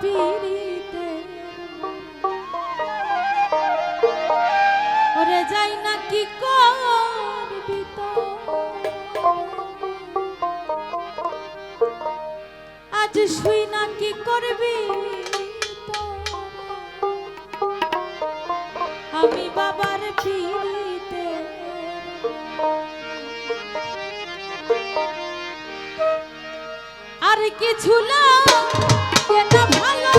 পিড়িতে। ওরে যাই না কি করবি তো? আজ শুই না কি করবি? আমি বাবার পিড়িতে। আর কিছু লাগে না ভালো